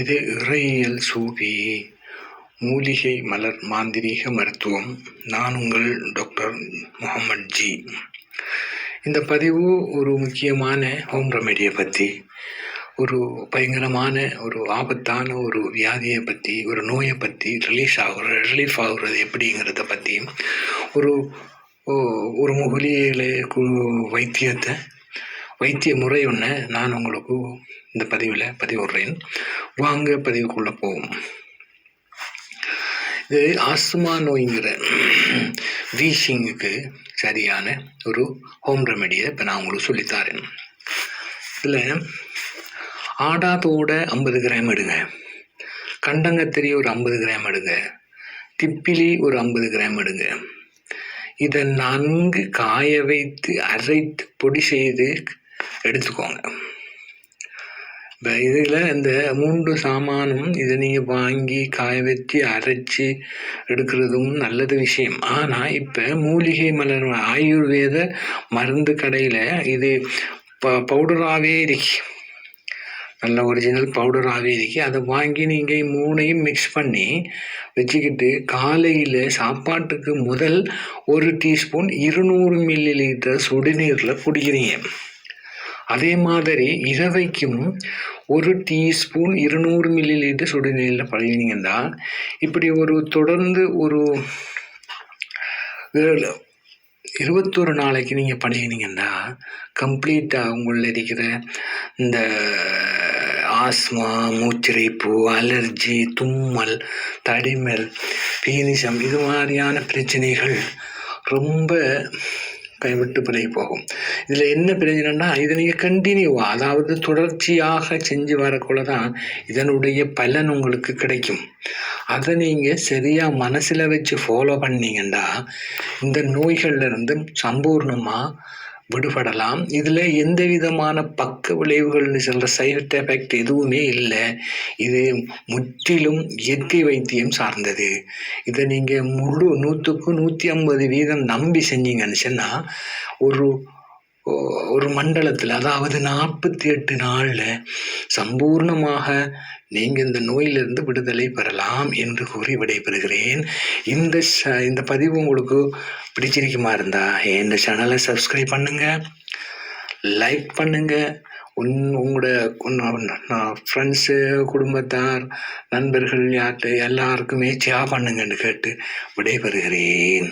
இது இறையியல் சூபி மூலிகை மலர் மாந்திரீக மருத்துவம். நான் உங்கள் டாக்டர் முகமது ஜி இந்த பதிவு ஒரு முக்கியமான ஹோம் ரெமெடியை பற்றி ஒரு பயங்கரமான ஒரு ஆபத்தான ஒரு வியாதியை பற்றி ஒரு நோயை பற்றி ரிலீஸ் ஆகுற ரிலீஃப் ஆகுறது எப்படிங்கிறத பற்றி ஒரு ஒரு மூலிகையில வைத்தியத்தை வைத்திய முறை ஒன்று நான் உங்களுக்கு இந்த பதிவில் பதிவிடுறேன். வாங்க பதிவுக்குள்ளே போவோம். இது ஆஸ்துமா நோய்ங்கிற வீசிங்குக்கு சரியான ஒரு ஹோம் ரெமெடியை இப்போ நான் உங்களுக்கு சொல்லித்தாரேன். இதில் ஆடாதோட ஐம்பது கிராம் எடுங்க. கண்டங்கத்திரி ஒரு ஐம்பது கிராம் எடுங்க. திப்பிலி ஒரு ஐம்பது கிராம் எடுங்க. இதை நன்கு காய வைத்து அரைத்து பொடி செய்து எடுத்துக்கோங்க. இப்போ இதில் இந்த மூன்று சாமானும் இதை நீங்கள் வாங்கி காய வச்சு அரைச்சி எடுக்கிறதும் நல்லது விஷயம். ஆனால் இப்போ மூலிகை மலர் ஆயுர்வேத மருந்து கடையில் இது ப பவுடராகவே இருக்கு. நல்ல ஒரிஜினல் பவுடராகவே இருக்கு. அதை வாங்கி நீங்கள் மூணையும் மிக்ஸ் பண்ணி வச்சுக்கிட்டு காலையில் சாப்பாட்டுக்கு முதல் ஒரு டீஸ்பூன் இருநூறு மில்லி லிட்டர் சுடுநீரில் குடிக்கிறீங்க. அதே மாதிரி இரவைக்கும் ஒரு டீஸ்பூன் இருநூறு மில்லி லிட்டர் சுடுநீரில் பழகினீங்கன்னா இப்படி ஒரு தொடர்ந்து ஒரு இருபத்தொரு நாளைக்கு நீங்கள் பழகினீங்கன்னா கம்ப்ளீட்டாக உங்களில் இருக்கிற இந்த ஆஸ்மா மூச்சிறைப்பு அலர்ஜி தும்மல் தடிமல் பீனிசம் இது மாதிரியான பிரச்சனைகள் ரொம்ப விட்டு பிறகு போகும். இதில் என்ன பிரயோஜனம்னா இதை நீங்கள் கண்டினியூவாக அதாவது தொடர்ச்சியாக செஞ்சு வரக்குள்ள தான் இதனுடைய பலன் உங்களுக்கு கிடைக்கும். அதை நீங்கள் சரியாக மனசில் வச்சு ஃபாலோ பண்ணீங்கன்னா இந்த நோய்கள்லேருந்து சம்பூர்ணமாக விடுபடலாம். இதில் எந்த விதமான பக்க விளைவுகள்னு சொல்கிற சைட் எஃபெக்ட் எதுவுமே இல்லை. இது முற்றிலும் இயற்கை வைத்தியம் சார்ந்தது. இதை நீங்கள் முழு நூற்றுக்கு நூற்றி ஐம்பது வீதம் நம்பி செஞ்சீங்கன்னு சொன்னால் ஒரு ஒரு மண்டலத்தில் அதாவது நாற்பத்தி எட்டு நாளில் சம்பூர்ணமாக நீங்கள் இந்த நோயிலிருந்து விடுதலை பெறலாம் என்று கூறி விடைபெறுகிறேன். இந்த ச இந்த பதிவு உங்களுக்கு பிடிச்சிருக்குமா இருந்தால் இந்த சேனலை சப்ஸ்கிரைப் பண்ணுங்கள் லைக் பண்ணுங்கள் உன் உங்களோட ஃப்ரெண்ட்ஸு குடும்பத்தார் நண்பர்கள் யார்கிட்ட எல்லாருக்குமே சியா பண்ணுங்கன்னு கேட்டு விடைபெறுகிறேன்.